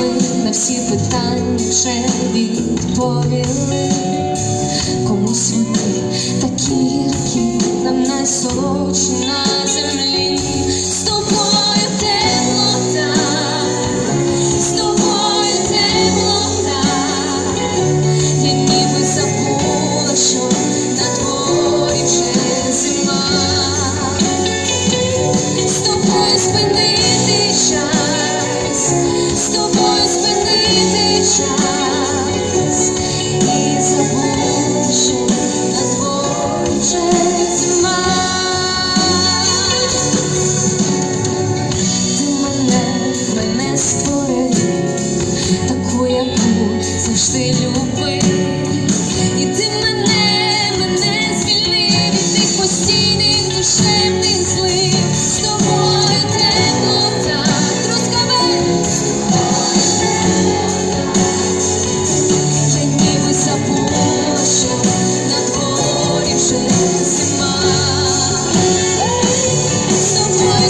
ми на всі питання вже відповіли, комусь вони такі гіркі, нам найсолодші на землі. З тобою теплота, з тобою теплота, я ніби забула, що на дворі зима, з тобою спинити час. С тобой час. Ти мене, мене створив, таку, яку завжди любив.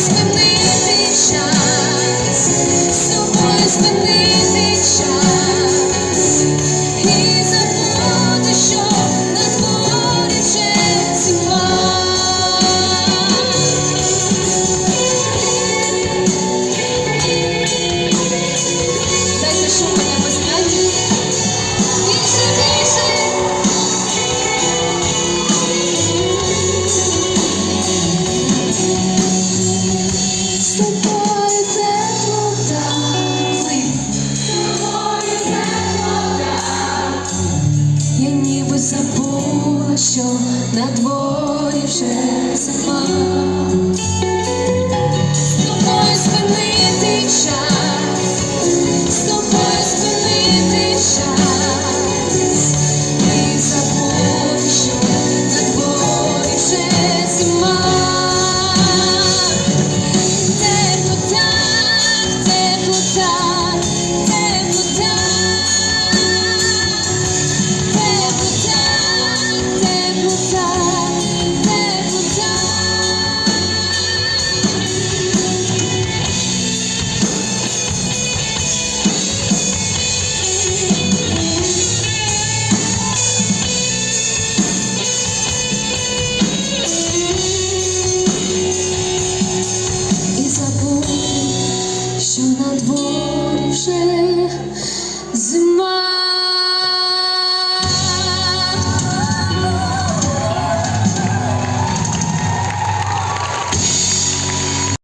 Тобою спинити забула, що на дворі вже зима.